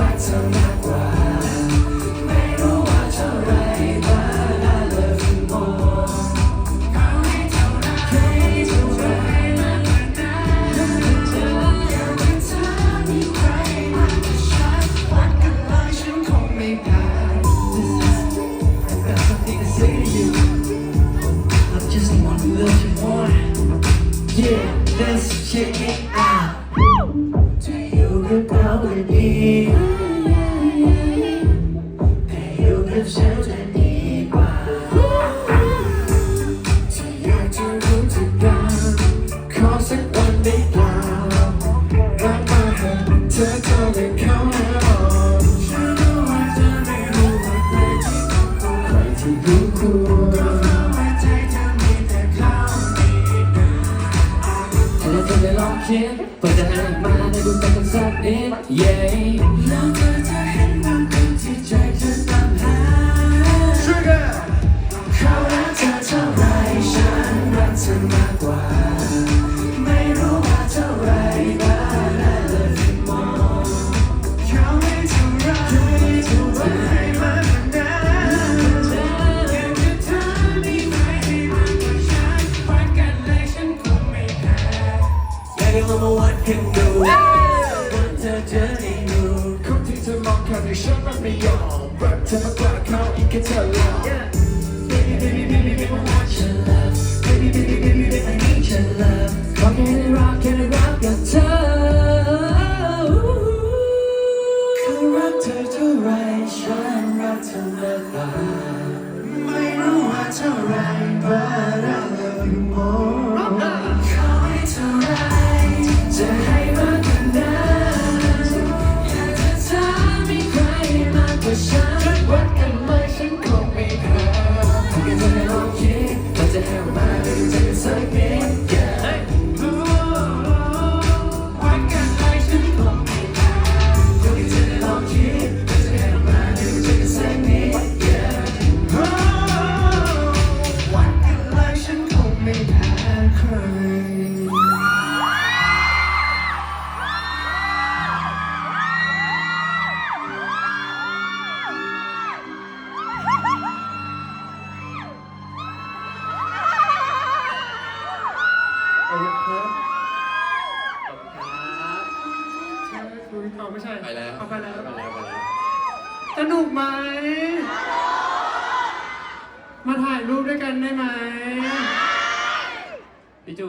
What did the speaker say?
รักเธอมากกว่า ไม่รู้ว่าเท่าไหร but I love you more เขาให้เท่าไหรให้เท่าไหรมากกว่านั้นเธออยากเป็นเธอมีใครมากกว่าฉันวัดกันเลยฉันคงไม่ผ่าน I've got something to say to you I'm just the one who loves you more Yeah let's check เธอเท่าได้เข้ามาออกฉันรู้ว่าเธอไม่รู้ว่าใครที่ต้องควรใครที่รู้ควรหัวใจเธอมีแต่เขาได้ลองคิดเพื่อจะให้มาได้ดูจักกันสักนิด Yeah กให้เรามาวัดกันดูวันเธอเจอในรูคนที่เธอมองเขาในฉันมันไม่ยอมรักเธอมากกว่าเขาอีกแค่เธอลอง Baby baby baby baby I want your love Baby baby baby baby I need your love ขอแค่ได้รักแค่ได้รักกับเธอเขารักเธอเท่าไรฉันรักเธอมากกว่าไม่รู้ว่าเท่าไร but I love you more ว่ เอาไม่ใช่ไปแล้วเอาไปแล้ว ไปแล้วไปแล้วสนุกไหม มาถ่ายรูปด้วยกันได้ไหม พี่จู